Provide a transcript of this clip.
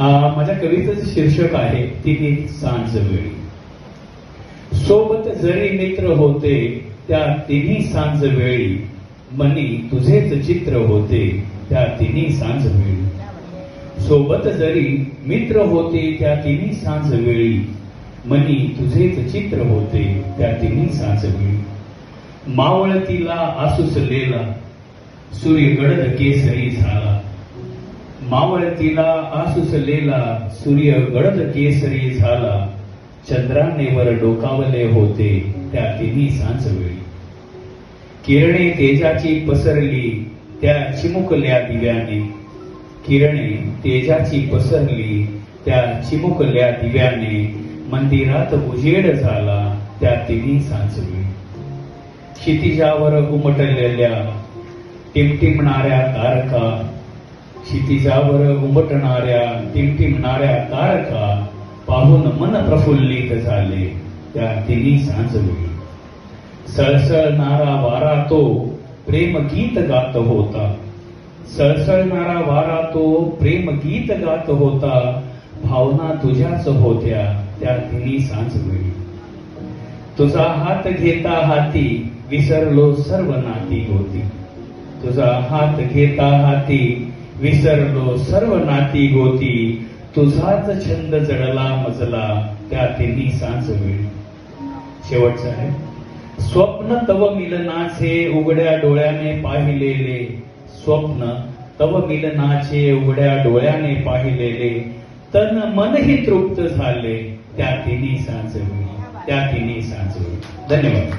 माझ्या कवितेचं शीर्षक आहे तिने सांज वेळी. सोबत जरी मित्र होते त्या तिन्ही सांज वेळी. मनी तुझेच चित्र होते त्या तिन्ही सांज वेळी. सोबत जरी मित्र होते त्या तिन्ही सांज वेळी. मनी तुझेच चित्र होते त्या तिन्ही सांज वेळी. मावळतीला आसुसलेला सूर्य गडद केसरी झाला. मावळतीला आसुसलेला सूर्य गडद केसरी झाला चंद्राने वर डोकावले होते त्या तिन्ही सांजवेळी किरणे तेजाची पसरली त्या चिमुकल्या दिव्याने किरणे तेजाची पसरली त्या चिमुकल्या दिव्याने मंदिरात उजेड झाला त्या तिन्ही सांजवेळी क्षितिजावर उमटलेल्या टिमटिमणाऱ्या तारका क्षितिजावर उमटणाऱ्या टिमटिमणाऱ्या तारका पाहून मन प्रफुल्लित झाले. त्या तिन्ही सांजवेळी सळसळणारा वारा तो प्रेम गीत गात होता. सळसळणारा वारा तो प्रेम गीत गात होता. भावना तुझ्याच होत्या त्या तिन्ही सांजवेळी तुझा हात घेता हाती विसरलो सर्व नाती होती. तुझा हात घेता हाती विसरलो सर्व नाती गोती तुझाच छंद जडला मजला त्या तिन्ही सांज वेळी. शेवटचं आहे स्वप्न तव मिलनाचे उघड्या डोळ्याने पाहिलेले. स्वप्न तव मिलनाचे उघड्या डोळ्याने पाहिलेले. तन मनही तृप्त झाले त्या तिन्ही सांज वेळी. त्या तिन्ही सांज वेळी. धन्यवाद.